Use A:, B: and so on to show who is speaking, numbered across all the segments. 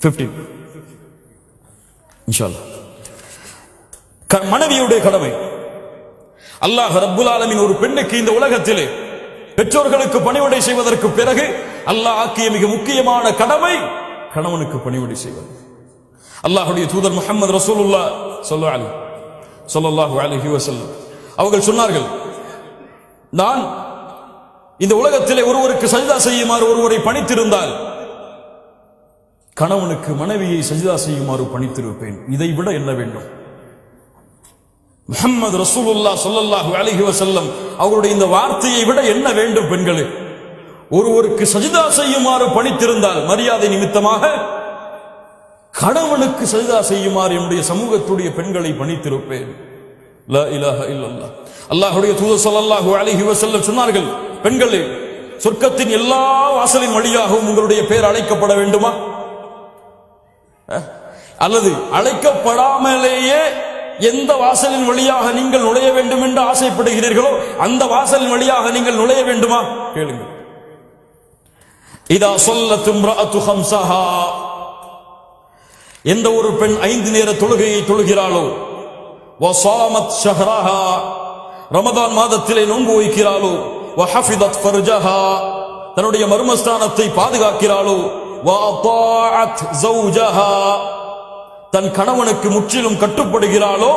A: Fifteen இன்ஷா க- மனைவியுடைய கடமை. அல்லாஹ் ரப்புல் ஆலமின் ஒரு பெண்ணுக்கு இந்த உலகத்திலே பெற்றோர்களுக்கு பணிவிடை செய்வதற்கு பிறகு அல்லாஹ் ஆக்கிய மிக முக்கியமான கடமை கணவனுக்கு பணிவிடை செய்வது. அல்லாஹுடைய தூதர் முகமது ரசூலுல்லா ஸல்லல்லாஹு அலி சொல்லல்லாஹு அலைஹி வஸல்லம் அவர்கள் சொன்னார்கள் நான் இந்த உலகத்திலே ஒருவருக்கு சஜிதா செய்யுமாறு ஒருவரை பணித்திருந்தால் கணவனுக்கு மனைவியை சஜிதா செய்யுமாறு பணித்திருப்பேன். இதை விட என்ன வேண்டும்? முகமது ரசூலுல்லா சொல்லல்லாஹு அலஹி வசல்லம் அவருடைய இந்த வார்த்தையை விட என்ன வேண்டும் பெண்களே? ஒருவருக்கு சஜிதா செய்யுமாறு பணித்திருந்தால் மரியாதை நிமித்தமாக கணவனுக்கு சஜிதா செய்யுமாறு என்னுடைய சமூகத்துடைய பெண்களை பணித்திருப்பேன். அல்லாஹுடைய தூத இல்லல்லாஹ் அலஹி வசல்லம் சொன்னார்கள் பெண்களே சொர்க்கத்தின் எல்லா வாசலின் வழியாகவும் உங்களுடைய பேர் அழைக்கப்பட வேண்டுமா? அல்லது அழைக்கப்படாமலேயே எந்த வாசலின் வழியாக நீங்கள் நுழைய வேண்டும் என்று ஆசைப்படுகிறீர்களோ அந்த வாசலின் வழியாக நீங்கள் நுழைய வேண்டுமா? கேளுங்கள். இதா சொல்ல இம்ரஅத்து ஹம்ஸஹா. எந்த ஒரு பெண் ஐந்து நேர தொழுகையை தொழுகிறாளோ வசாமத் ஷஹ்ரஹா ரமதான் மாதத்திலே நோன்பு வைக்கிறாளோ வஹஃபிதத் ஃபர்ஜஹா தன்னுடைய மர்மஸ்தானத்தை பாதுகாக்கிறாளோ வஅதாஅத் ஜௌஜஹா தன் கணவனுக்கு முற்றிலும் கட்டுப்படுகிறாளோ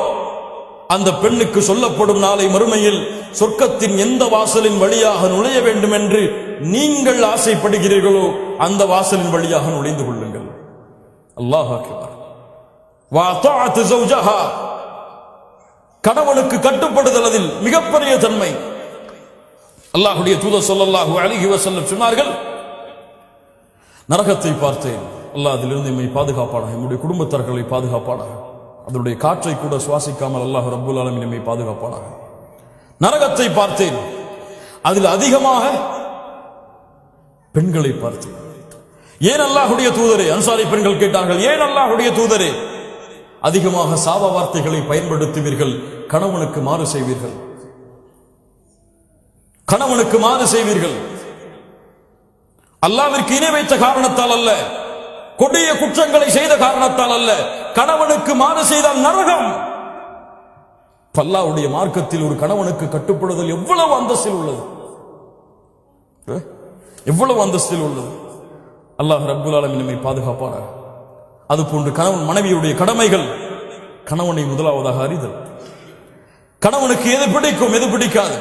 A: அந்த பெண்ணுக்கு சொல்லப்படும் நாளை மறுமையில் சொர்க்கத்தின் எந்த வாசலின் வழியாக நுழைய வேண்டும் என்று நீங்கள் ஆசைப்படுகிறீர்களோ அந்த வாசலின் வழியாக நுழைந்து கொள்ளுங்கள். அல்லாஹ் கணவனுக்கு கட்டுப்படுதல் அதில் மிகப்பெரிய தன்மை. அல்லாஹுடைய தூத ஸல்லல்லாஹு அழகி வசல்லம் சொன்னார்கள் நரகத்தை பார்த்தேன். அல்லாஹ் அதிலிருந்து எம்மை பாதுகாப்பானாக நம்முடைய குடும்பத்தார்களை பாதுகாப்பானாக அதனுடைய காற்றை கூட சுவாசிக்காமல் அல்லாஹ் ரபுல் ஆலமின் எம்மை பாதுகாப்பானாக. நரகத்தை பார்த்தேன். அதில் அதிகமாக பெண்களை பார்த்தேன். ஏன் அல்லாஹுடைய தூதரே? அன்சாரி பெண்கள் கேட்டார்கள் ஏன் அல்லாஹுடைய தூதரே? அதிகமாக சாப வார்த்தைகளை பயன்படுத்துவீர்கள் கணவனுக்கு மாறு செய்வீர்கள். கணவனுக்கு மாறு செய்வீர்கள். அல்லாவிற்கு இணை வைத்த காரணத்தால் அல்ல. கொடிய குற்றங்களை செய்த காரணத்தால் அல்ல. கணவனுக்கு மாறு செய்தால் நரகம். பல்லாவுடைய மார்க்கத்தில் ஒரு கணவனுக்கு கட்டுப்படுதல் எவ்வளவு அந்தஸ்தில் உள்ளது? எவ்வளவு அந்தஸ்தில் உள்ளது? அல்லாஹ் ரபுல் ஆலமீன் நம்மை பாதுகாப்பானாக. அது போன்று கணவன் மனைவியுடைய கடமைகள் கணவனை முதலாவதாக அறிதல். கணவனுக்கு எது பிடிக்கும் எது பிடிக்காது.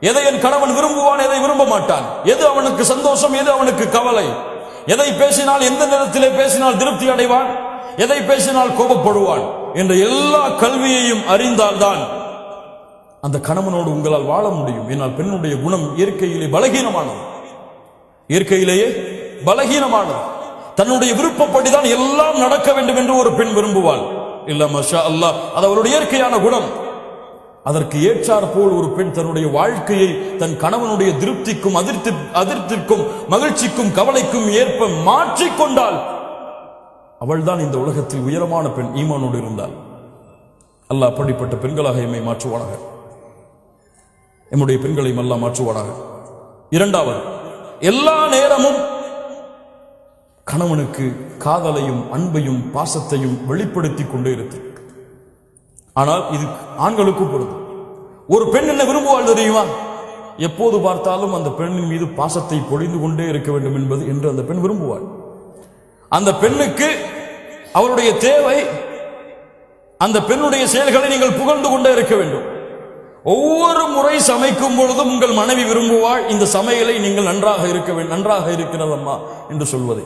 A: எதை என் கணவன் விரும்புவான் எதை விரும்ப மாட்டான். எது அவனுக்கு சந்தோஷம் எது அவனுக்கு கவலை. எதை பேசினால் எந்த நேரத்திலே பேசினால் திருப்தி அடைவான்? எதை பேசினால் கோபப்படுவான்? என்ற எல்லா கல்வியையும் அறிந்தால்தான் அந்த கணவனோடு உங்களால் வாழ முடியும். என்னால் பெண்ணுடைய குணம் இயற்கையிலே பலகீனமானது. இயற்கையிலேயே பலகீனமானது. தன்னுடைய விருப்பப்படிதான் எல்லாம் நடக்க வேண்டும் என்று ஒரு பெண் விரும்புவாள். இல்ல மஷா அல்லாஹ் அது அவருடைய இயற்கையான குணம். அதற்கு ஏற்றார் போல் ஒரு பெண் தன்னுடைய வாழ்க்கையை தன் கணவனுடைய திருப்திக்கும் அதிர்த்தி அதிர்த்திற்கும் மகிழ்ச்சிக்கும் கவலைக்கும் ஏற்ப மாற்றிக்கொண்டால் அவள்தான் இந்த உலகத்தில் உயரமான பெண் ஈமானோடு இருந்தாள். அல்லாஹ் அப்படிப்பட்ட பெண்களாக எம்மை மாற்றுவானாக. எம்முடைய பெண்களையும் எல்லாம் மாற்றுவானாக. இரண்டாவது எல்லா நேரமும் கணவனுக்கு காதலையும் அன்பையும் பாசத்தையும் வெளிப்படுத்தி கொண்டே இருக்கு ஆனால் இது ஆண்களுக்கும் பொருந்தும் ஒரு பெண் என்ன விரும்புவாள் தெரியுமா? எப்போது பார்த்தாலும் அந்த பெண்ணின் மீது பாசத்தை பொழிந்து கொண்டே இருக்க வேண்டும் என்பது என்று அந்த பெண் விரும்புவாள். அந்த பெண்ணுக்கு அவருடைய தேவை அந்த பெண்ணுடைய செயல்களை நீங்கள் புகழ்ந்து கொண்டே இருக்க வேண்டும். ஒவ்வொரு முறை சமைக்கும் பொழுதும் உங்கள் மனைவி விரும்புவாள் இந்த சமையலை நீங்கள் நன்றாக இருக்க வேண்டும் நன்றாக இருக்கிறதம்மா என்று சொல்வதை.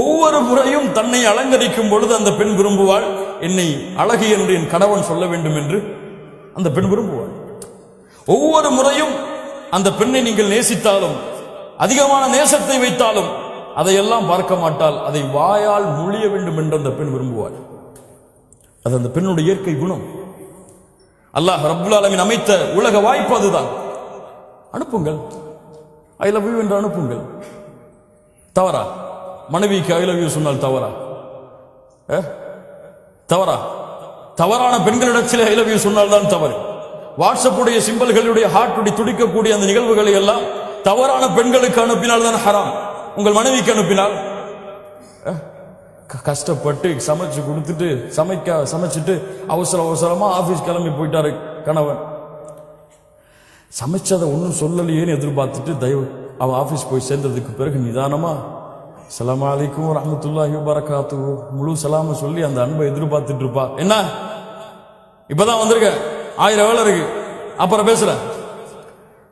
A: ஒவ்வொரு முறையும் தன்னை அலங்கரிக்கும் பொழுது அந்த பெண் விரும்புவாள் என்னை அழகு என்று என் கணவன் சொல்ல வேண்டும் என்று அந்த பெண் விரும்புவாள். ஒவ்வொரு முறையும் அந்த பெண்ணை நீங்கள் நேசித்தாலும் அதிகமான நேசத்தை வைத்தாலும் அதையெல்லாம் பார்க்க மாட்டால் அதை வாயால் மொழிய வேண்டும் என்று அந்த பெண் விரும்புவாள். அது அந்த பெண்ணுடைய இயற்கை குணம். அல்லாஹ் ரபுல் ஆலமின் அமைத்த உலக வாய்ப்பு அதுதான். அனுப்புங்கள். ஐ லவ் யூ என்று அனுப்புங்கள். தவறா? மனைவிக்கு ஐ லவ் யூ சொன்னால் தவறா? அஹ்? தவறா? தவறான பெண்களிடத்தில் ஐ லவ் யூ தவறு. வாட்ஸ்அப்புடைய சிம்பல்களுடைய ஹார்ட்டுடைய துடிக்கக்கூடிய அந்த நிகழ்வுகளை எல்லாம் தவறான பெண்களுக்கு அனுப்பினால் தான் ஹராம் உங்கள் மனைவிக்கு அனுப்பினால்? க- கஷ்டப்பட்டு சமைச்சு கொடுத்துட்டு சமைக்க சமைச்சிட்டு அவசர அவசரமா ஆபீஸ் கிளம்பி போயிட்டாரு கணவன். சமைச்சதை ஒன்றும் சொல்லலையேன்னு எதிர்பார்த்துட்டு தயவு அவன் ஆபீஸ் போய் சேர்ந்ததுக்கு பிறகு நிதானமா சலாம் அலைக்கும் ரஹமத்துல்லாஹி வரகாத்து முழு சலாம சொல்லி அந்த அன்பை எதிர்பார்த்துட்டு இருப்பா என்ன? இப்பதான் வந்திருக்க. ஆயிரம் வேலை இருக்கு. அப்புறம் பேசுற.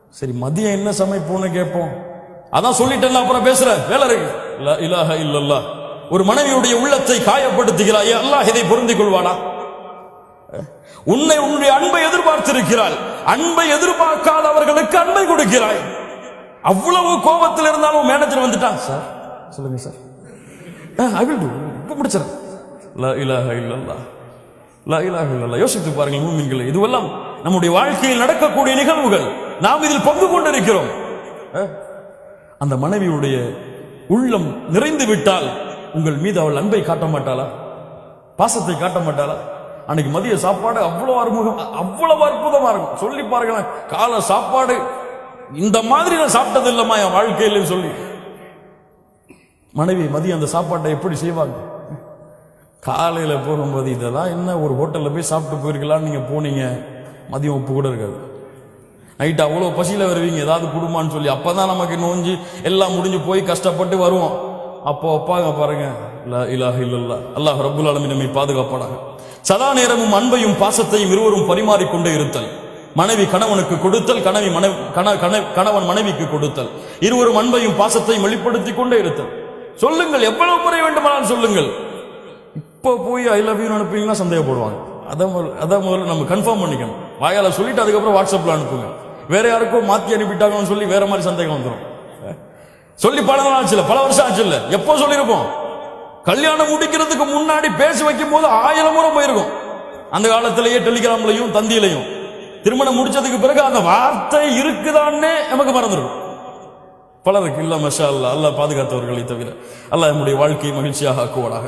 A: சரி மதியம் என்ன சமைப்போம்னு கேட்போம். அதான் சொல்லிட்டேன் அப்புறம் பேசுற. வேலை இருக்கு. லா இலாஹ ஒரு மனைவியுடைய உள்ளத்தை காயப்படுத்துகிறாய் அல்லாஹ் இதை பொருந்திக் கொள்வானா? உன்னை உன்னுடைய அன்பை எதிர்பார்த்திருக்கிறாள். அன்பை எதிர்பார்க்காதவர்களுக்கு அன்பை கொடுக்கிறாய். அவ்வளவு கோபத்தில் இருந்தாலும் மேனேஜர் வந்துட்டான் சார் சொல்லுங்க சார். ஐ வில் டு இப்போ முடிச்சிடறேன். லா இலாஹ இல்லல்லாஹ். லா இலாஹ இல்லல்லாஹ். யோசித்து பாருங்கள் மூமின்களே இதுவெல்லாம் நம்முடைய வாழ்க்கையில் நடக்கக்கூடிய நிகழ்வுகள். நாம் இதில் பங்கு கொண்டிருக்கிறோம். அந்த மனைவியுடைய உள்ளம் நிறைந்து விட்டால் உங்கள் மீது அவள் அன்பை காட்ட மாட்டாளா? பாசத்தை காட்ட மாட்டாளா? அன்னைக்கு மதிய சாப்பாடு அவ்வளவு அறுமுகம் அவ்வளவு அற்புதமா இருக்கும். சொல்லி பாருங்களேன் காலை சாப்பாடு இந்த மாதிரி நான் சாப்பிட்டது இல்லம்மா என் வாழ்க்கையில் சொல்லி. மனைவி மதியம் அந்த சாப்பாட்டை எப்படி செய்வாங்க? காலையில் போகும்போது இதெல்லாம் என்ன ஒரு ஹோட்டலில் போய் சாப்பிட்டு போயிருக்கலான்னு நீங்கள் போனீங்க? மதியம் உப்பு கூட இருக்காது. நைட்டு அவ்வளோ பசியில் வருவீங்க ஏதாவது குடும்பம்னு சொல்லி. அப்போ தான் நமக்கு நோஞ்சு எல்லாம் முடிஞ்சு போய் கஷ்டப்பட்டு வருவோம். அப்போ அப்பாங்க பாருங்க இல்லா இல்லாஹ இல்லல்லா அல்லாஹ் ரபுல் ஆலமீன் நம்மை பாதுகாப்பானாக. சதா நேரமும் அன்பையும் பாசத்தையும் இருவரும் பரிமாறிக்கொண்டே இருத்தல். மனைவி கணவனுக்கு கொடுத்தல் கணவி மனைவி கண- கண- கணவன் மனைவிக்கு கொடுத்தல். இருவரும் அன்பையும் பாசத்தையும் வெளிப்படுத்தி கொண்டே இருத்தல். சொல்லுங்கள் எவ்வளவு முறை வேண்டுமானாலும் சொல்லுங்கள். இப்போ போய் ஐ லவ் யூ அனுப்புவீங்கன்னா சந்தேகப்படுவாங்க. அதை முதல்ல அதை முதல்ல நம்ம கன்ஃபார்ம் பண்ணிக்கணும். வாயால் சொல்லிட்டு அதுக்கப்புறம் வாட்ஸ்அப்பில் அனுப்புங்க. வேற யாருக்கோ மாற்றி அனுப்பிட்டாங்கன்னு சொல்லி வேற மாதிரி சந்தேகம் வந்துடும் சொல்லி பல நாள் ஆச்சு பல வருஷம் ஆச்சு இல்லை. எப்போ சொல்லியிருப்போம்? கல்யாணம் முடிக்கிறதுக்கு முன்னாடி பேசி வைக்கும் போது ஆயிரம் முறை போயிருக்கும். அந்த காலத்திலேயே டெலிகிராம்லையும் தந்தியிலையும். திருமணம் முடிச்சதுக்கு பிறகு அந்த வார்த்தை இருக்குதான்னே நமக்கு மறந்துடும். பலருக்கு இல்லை மஷா அல்லா அல்லாஹ் பாதுகாத்தவர்களை தவிர அல்லா நம்முடைய வாழ்க்கையை மகிழ்ச்சியாக ஆக்குவானாக.